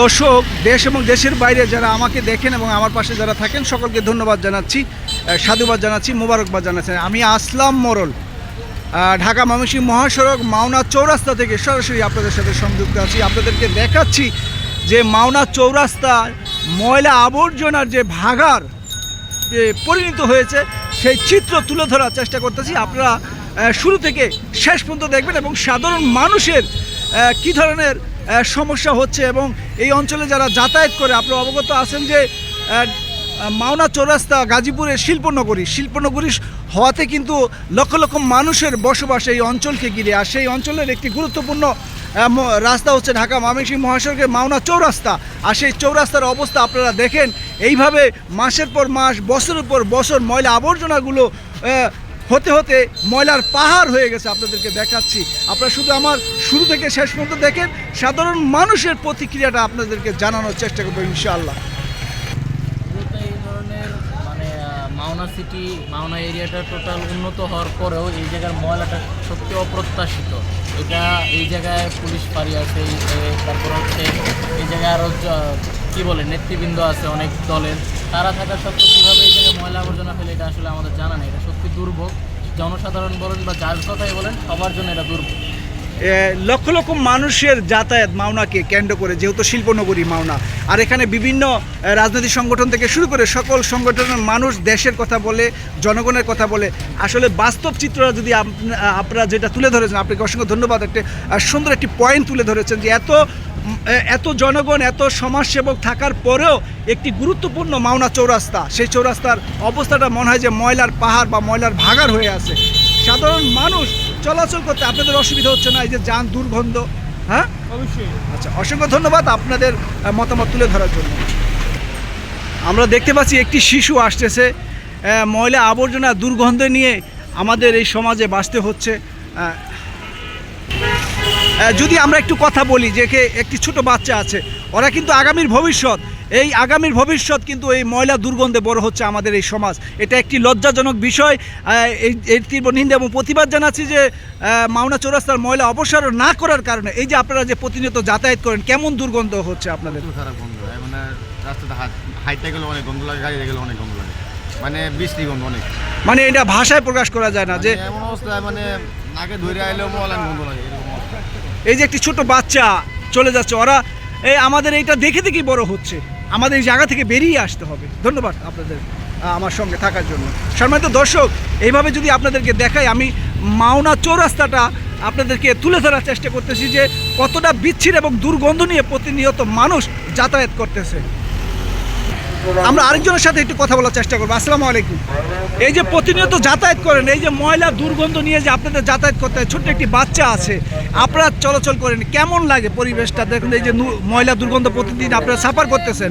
দর্শক, দেশ এবং দেশের বাইরে যারা আমাকে দেখেন এবং আমার পাশে যারা থাকেন, সকলকে ধন্যবাদ জানাচ্ছি সাধুবাদ জানাচ্ছি, মোবারকবাদ জানাচ্ছি। আমি আসলাম মোরল ঢাকা ময়মনসিংহ মহাসড়ক, মাওনা চৌরাস্তা থেকে সরাসরি আপনাদের সাথে সংযুক্ত আছি। আপনাদেরকে দেখাচ্ছি যে মাওনা চৌরাস্তা ময়লা আবর্জনার যে ভাগার পরিণত হয়েছে, সেই চিত্র তুলে ধরার চেষ্টা করতেছি। আপনারা শুরু থেকে শেষ পর্যন্ত দেখবেন এবং সাধারণ মানুষের কি ধরনের সমস্যা হচ্ছে এবং এই অঞ্চলে যারা যাতায়াত করে, আপনারা অবগত আছেন যে মাওনা চৌরাস্তা গাজীপুরের শিল্পনগরী। শিল্পনগরী হওয়াতে কিন্তু লক্ষ লক্ষ মানুষের বসবাস এই অঞ্চলকে ঘিরে। আর সেই অঞ্চলের একটি গুরুত্বপূর্ণ রাস্তা হচ্ছে ঢাকা ময়মনসিংহ মহাসড়কের মাওনা চৌরাস্তা। আর সেই চৌরাস্তার অবস্থা আপনারা দেখেন, এইভাবে মাসের পর মাস, বছরের পর বছর ময়লা আবর্জনাগুলো হতে হতে ময়লার পাহাড় হয়ে গেছে আপনাদেরকে দেখাচ্ছি। আপনারা শুধু আমার শুরু থেকে শেষ পর্যন্ত দেখেন, সাধারণ মানুষের প্রতিক্রিয়াটা আপনাদেরকে জানানোর চেষ্টা করব ইনশাআল্লাহ। মানে মাওনা সিটি, মাওনা এরিয়াটা টোটাল উন্নত হওয়ার পরেও এই জায়গার ময়লাটা সত্যি অপ্রত্যাশিত। এটা এই জায়গায় পুলিশ ফাঁড়ি আছে তারপর হচ্ছে এই জায়গায় আরও কী বলে, নেতৃবৃন্দ আছে অনেক দলের। তারা থাকা সত্ত্বেও কীভাবে এই জায়গায় ময়লা আবর্জনা ফেলে, এটা আসলে আমাদের জানা নেই। এটা সত্যি দুর্ভোগ। জনসাধারণ বলেন বা যার কথাই বলেন, সবার জন্য এটা দুর্ভোগ। লক্ষ লক্ষ মানুষের যাতায়াত মাওনাকে কেন্দ্র করে, যেহেতু শিল্পনগরী মাওনা। আর এখানে বিভিন্ন রাজনৈতিক সংগঠন থেকে শুরু করে সকল সংগঠনের মানুষ দেশের কথা বলে, জনগণের কথা বলে। আসলে বাস্তব চিত্রটা যদি আপনারা যেটা তুলে ধরেছেন, আপনাকে অসংখ্য ধন্যবাদ। একটা সুন্দর একটি পয়েন্ট তুলে ধরেছেন যে এত এত জনগণ এত সমাজসেবক থাকার পরেও একটি গুরুত্বপূর্ণ মাওনা চৌরাস্তা। সেই চৌরাস্তার অবস্থাটা মনে হয় যে ময়লার পাহাড় বা ময়লার ভাগার হয়ে আছে। সাধারণ মানুষ চলাচল করতে আপনাদের অসুবিধা হচ্ছে না? এই যে যান দুর্গন্ধ হ্যাঁ? অবশ্যই। আচ্ছা অসংখ্য ধন্যবাদ আপনাদের মতামত তুলে ধরার জন্য। আমরা দেখতে পাচ্ছি একটি শিশু আসতেছে। ময়লা আবর্জনা দুর্গন্ধ নিয়ে আমাদের এই সমাজে বাঁচতে হচ্ছে। যদি আমরা একটু কথা বলি যে কে একটি ছোট বাচ্চা আছে ওরা কিন্তু আগামীর ভবিষ্যৎ। এই আগামীর ভবিষ্যৎ কিন্তু এই ময়লা দুর্গন্ধে বড় হচ্ছে আমাদের এই সমাজ। এটা একটি লজ্জাজনক বিষয়। এই এর তীব্র নিন্দা এবং প্রতিবাদ জানাচ্ছি যে মাওনা চৌরাস্তার ময়লা অপসারণ না করার কারণে এই যে আপনারা যে প্রতিনিয়ত যাতায়াত করেন কেমন দুর্গন্ধ হচ্ছে আপনাদের? মানে রাস্তাতে হাইটে গেলে অনেক গন্ধ লাগে গাড়িতে গেলে অনেক গন্ধ লাগে। মানে বৃষ্টি গন্ধ অনেক। মানে এটা ভাষায় প্রকাশ করা যায় না যে মানে এমন অবস্থায় মানে নাকে ধরে আইলেও মলান গন্ধ লাগে। অবস্থা। এই যে একটি ছোট বাচ্চা চলে যাচ্ছে, ওরা এই আমাদের এইটা দেখে দেখেই বড় হচ্ছে। আমাদের এই জায়গা থেকে বেরিয়ে আসতে হবে। ধন্যবাদ আপনাদের আমার সঙ্গে থাকার জন্য। সম্মানিত দর্শক, এইভাবে যদি আপনাদেরকে দেখাই, আমি মাওনা চৌরাস্তাটা আপনাদেরকে তুলে ধরার চেষ্টা করতেছি যে কতটা বিচ্ছিন্ন এবং দুর্গন্ধ নিয়ে প্রতিনিয়ত মানুষ যাতায়াত করতেছে। আমরা আরেকজনের সাথে একটু কথা বলার চেষ্টা করব। আসসালামু আলাইকুম। এই যে প্রতিনিয়ত যাতায়াত করেন এই যে ময়লা দুর্গন্ধ নিয়ে যে আপনাদের যাতায়াত করতে হয় ছোট্ট একটি বাচ্চা আছে আপনারা চলাচল করেন কেমন লাগে পরিবেশটা? দেখুন এই যে ময়লা দুর্গন্ধ প্রতিদিন আপনারা সাফার করতেছেন।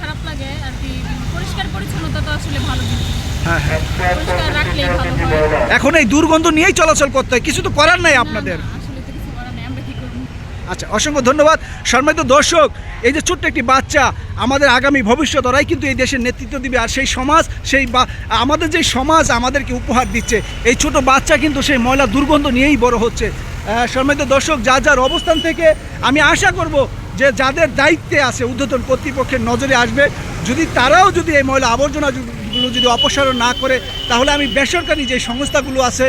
খারাপ লাগে আর কি পরিষ্কার পরিচ্ছন্নতা তো আসলে ভালো হ্যাঁ হ্যাঁ। এখন এই দুর্গন্ধ নিয়েই চলাচল করতে হয় কিছু তো করার নাই আপনাদের। আচ্ছা অসংখ্য ধন্যবাদ। সম্মানিত দর্শক এই যে ছোট্ট একটি বাচ্চা আমাদের আগামী ভবিষ্যৎ ওরাই কিন্তু এই দেশের নেতৃত্ব দিবে। আর সেই সমাজ, সেই বা আমাদের যে সমাজ আমাদেরকে উপহার দিচ্ছে, এই ছোট বাচ্চা কিন্তু সেই ময়লা দুর্গন্ধ নিয়েই বড় হচ্ছে। সম্মানিত দর্শক যা যার অবস্থান থেকে আমি আশা করব যে যাদের দায়িত্বে আছে ঊর্ধ্বতন কর্তৃপক্ষের নজরে আসবে যদি তারাও যদি এই ময়লা আবর্জনাগুলো যদি অপসারণ না করে, তাহলে আমি বেসরকারি যে সংস্থাগুলো আছে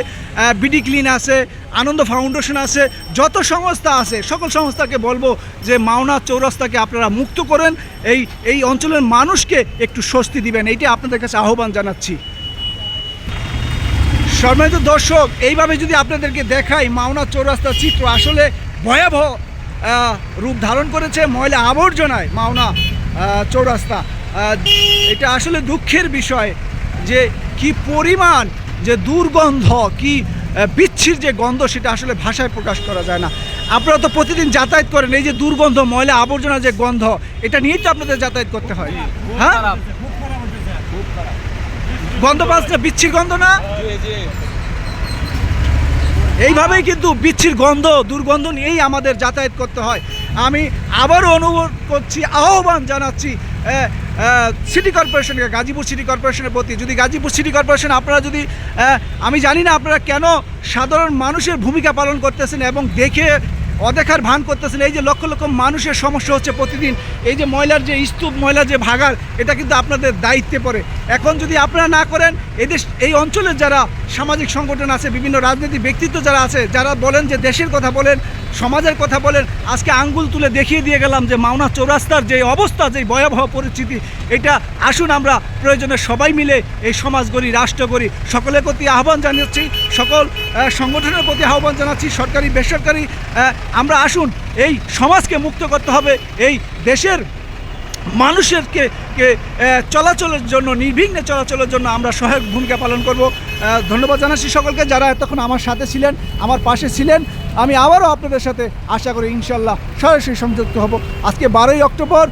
বিডি ক্লিন আছে, আনন্দ ফাউন্ডেশন আছে, যত সংস্থা আছে, সকল সংস্থাকে বলব যে মাওনা চৌরাস্তাকে আপনারা মুক্ত করেন। এই এই অঞ্চলের মানুষকে একটু স্বস্তি দিবেন এইটা আপনাদের কাছে আহ্বান জানাচ্ছি। সম্মানিত দর্শক, এইভাবে যদি আপনাদেরকে দেখাই মাওনা চৌরাস্তার চিত্র, আসলে ভয়াবহ রূপ ধারণ করেছে ময়লা আবর্জনায় মাওনা চৌরাস্তা। এটা আসলে দুঃখের বিষয় যে কি পরিমাণ যে দুর্গন্ধ কি বিচ্ছির যে গন্ধ সেটা আসলে ভাষায় প্রকাশ করা যায় না। আপনারা তো প্রতিদিন যাতায়াত করেন এই যে দুর্গন্ধ ময়লা আবর্জনা যে গন্ধ এটা নিয়েই তো আপনাদের যাতায়াত করতে হয়। হ্যাঁ? গন্ধ পাচ্ছে বিচ্ছির গন্ধ না? এইভাবেই কিন্তু বিচ্ছির গন্ধ দুর্গন্ধ নিয়েই আমাদের যাতায়াত করতে হয়। আমি আবারও অনুভব করছি আহ্বান জানাচ্ছি সিটি কর্পোরেশনকে, গাজীপুর সিটি কর্পোরেশনের প্রতি। যদি গাজীপুর সিটি কর্পোরেশন, আপনারা যদি আমি জানি না আপনারা কেন সাধারণ মানুষের ভূমিকা পালন করতেছেন এবং দেখে অদেখার ভান করতেছেন, এই যে লক্ষ লক্ষ মানুষের সমস্যা হচ্ছে প্রতিদিন, এই যে ময়লার যে স্তূপ, ময়লার যে ভাগার এটা কিন্তু আপনাদের দায়িত্বে পড়ে। এখন যদি আপনারা না করেন, এদেশ, এই অঞ্চলের যারা সামাজিক সংগঠন আছে, বিভিন্ন রাজনৈতিক ব্যক্তিত্ব যারা আছে, যারা বলেন যে দেশের কথা বলেন, সমাজের কথা বলেন, আজকে আঙ্গুল তুলে দেখিয়ে দিয়ে গেলাম যে মাওনা চৌরাস্তার যে অবস্থা, যে ভয়াবহ পরিস্থিতি, এটা আসুন আমরা প্রয়োজনে সবাই মিলে এই সমাজ গড়ি, রাষ্ট্র গড়ি, সকলের প্রতি আহ্বান জানাচ্ছি, সকল সংগঠনের প্রতি আহ্বান জানাচ্ছি, সরকারি, বেসরকারি আমরা আসুন এই সমাজকে মুক্ত করতে হবে এই দেশের মানুষেরকে কে, চলাচলের জন্য নির্বিঘ্নে চলাচলের জন্য আমরা সহায়ক ভূমিকা পালন করব। ধন্যবাদ জানাচ্ছি সকলকে যারা এতক্ষণ আমার সাথে ছিলেন আমার পাশে ছিলেন। আমি আবারও আপনাদের সাথে আশা করি ইনশাল্লাহ সরাসরি সংযুক্ত হব। আজকে বারোই অক্টোবর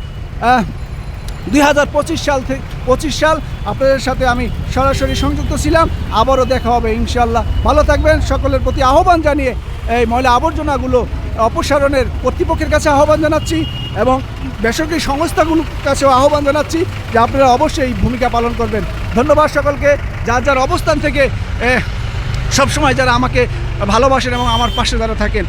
দুই হাজার পঁচিশ সাল থেকে পঁচিশ সাল আপনাদের সাথে আমি সরাসরি সংযুক্ত ছিলাম। আবারও দেখা হবে ইনশাল্লাহ ভালো থাকবেন সকলের প্রতি আহ্বান জানিয়ে এই ময়লা আবর্জনাগুলো অপসারণের কর্তৃপক্ষের কাছে আহ্বান জানাচ্ছি এবং বেসরকারি সংস্থাগুলোর কাছেও আহ্বান জানাচ্ছি যে আপনারা অবশ্যই ভূমিকা পালন করবেন। ধন্যবাদ সকলকে। যার যার অবস্থান থেকে সবসময় যারা আমাকে ভালোবাসেন এবং আমার পাশে যারা থাকেন